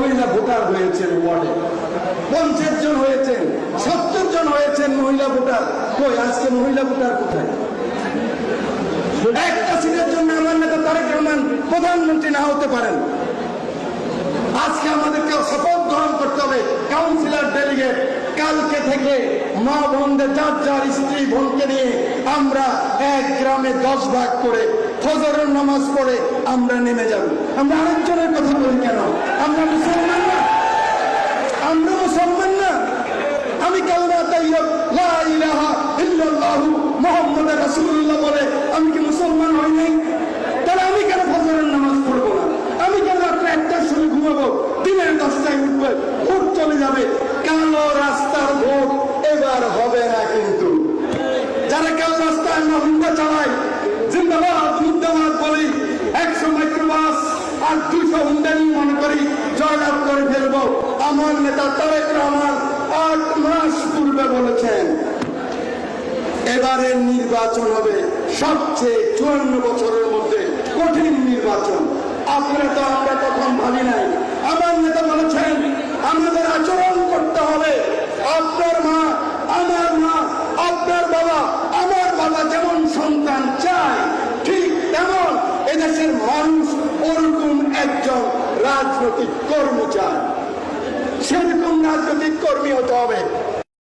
মহিলা ভোটার হয়েছেন ওয়ার্ডে। পঞ্চাশ জন হয়েছেন, সত্তর জন হয়েছেন মহিলা ভোটার। কই, আজকে মহিলা ভোটার কোথায়? একটা সিটের জন্য আমার নেতা তারেক রহমান প্রধানমন্ত্রী না হতে পারেন। আজকে আমাদেরকে শপথ গ্রহণ করতে হবে কাউন্সিলর ডেলিগেট কালকে থেকে মা বোনদের স্ত্রী বোনকে নিয়ে আমরা এক গ্রামে দশ ভাগ করে ফজরের নামাজ পড়ে আমরা নেমে যাব। আমরা আরেকজনের কথা বলি। আমরা নেতা তারেক রহমান আট মাস বলেছেন, এবারের নির্বাচন হবে সবচেয়ে চুয়ান্ন বছরের মধ্যে কঠিন নির্বাচন। আপনারা তো আমরা তখন ভাবি নাই আমার নেতা বলেছেন আমাদের আচরণ করতে হবে আপনার মা আমার মা আপনার বাবা আমার বাবা যেমন সন্তান চায় ঠিক তেমন এদেশের মানুষ ওরকম একজন রাজনৈতিক কর্মী চায় সেরকম রাজনৈতিক কর্মী হতে হবে।